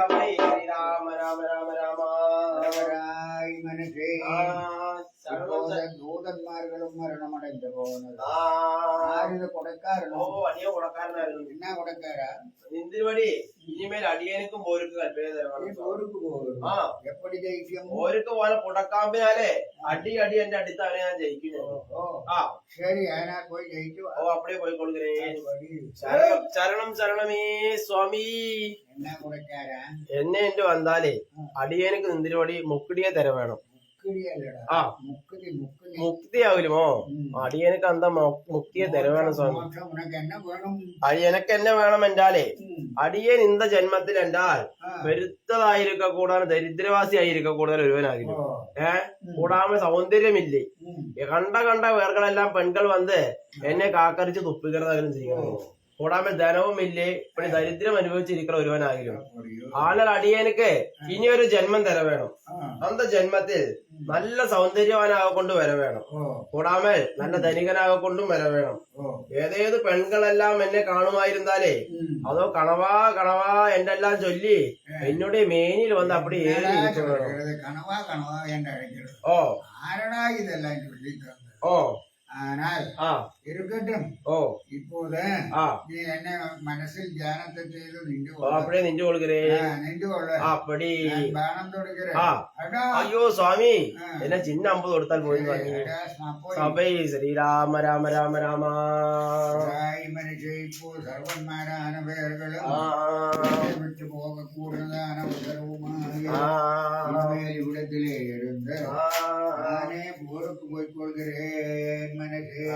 रमणे श्री മരണമടഞ്ഞു പോകുന്നത്. இருந்த கொடைக்காரனோ அடிய கொடைக்காரனா இருக்கு என்ன கொடைக்காரா இந்திரவடி இனிமேல் അടിയനക്കും പോർക്ക് കൽപ്പന തരണം പോർക്ക് പോകും ആ എപ്പടി ജയിക്കും പോർക്ക് പോലെ പുടക്കാമ്പിനാലേ അടി അടി എന്റെ അടുത്താണ് ഞാൻ ജയിക്കുന്നത് ആ ശരി ഞാനാ പോയി ജയിച്ചു ഓ അപ്പടേ പോയി കൊടുക്കേ ചരണം ചരണമേ സ്വാമി എന്നെ എന്റെ വന്നാലേ അടിയനക്ക് നിന്തിരുവടി മുക്കിടിയെ തര വേണം ആ. മുക്തിയാവില്ലുമോ? അടിയനക്ക് അന്ത മുക്തിയെ തരുവാണ് സ്വാമി. അടിയനക്ക് എന്നെ വേണം എന്റാലേ അടിയൻ ഇന്ത ജന്മത്തിൽ എന്റാൽ പെരുത്തതായിരിക്ക കൂടാതെ ദരിദ്രവാസി ആയിരിക്ക കൂടുതൽ ഒരുവനാകില്ല ഏ? കൂടാമ സൗന്ദര്യമില്ലേ? കണ്ട കണ്ട വേർകളെല്ലാം പെൺകൾ വന്ന് എന്നെ കാക്കരിച്ച് തുപ്പിക്കുന്നതാകലും ചെയ്യുന്നു കൂടാമെ ധനവുമില്ലേ ഒരു ദരിദ്രം അനുഭവിച്ചിരിക്കുന്ന ഒരുവനായിരുന്നു ആളുകൾ അടിയനക്ക് ഇനി ഒരു ജന്മം തര വേണം. അന്ത ജന്മത്തിൽ നല്ല സൗന്ദര്യവാനാകൊണ്ട് വര വേണം. കൂടാമെ നല്ല ധനികനാകൊണ്ടും വര വേണം. ഏതേത് പെൺകളെല്ലാം എന്നെ കാണുമായിരുന്നാലേ അതോ കണവാ കണവാ എന്റെ എല്ലാം ചൊല്ലി എന്നോട് മേനിൽ വന്ന് അപ്പടി ഏത് ഓ. ഓ. ஆனால் இருக்கட்டும் ஓ இப்போது நீ என்ன மனசில் தியானத்தை செய்து நின்று அப்படியே நின்று கொள்கிறேன் நின்று கொள்ள அப்படி பானம் தொடுகிறேன் ஐயோ சுவாமி என்ன சின்ன அம்பு கொடுத்தால் போய் சபை ஸ்ரீராம ராம ராம ராமா மனுஷை இப்போ சர்வன்மாரான பெயர்களும் விட்டு போகக்கூடதான உதரவுமான இவிடத்திலே இருந்து நானே போருக்கு போய்க் கொள்கிறேன் மனசே.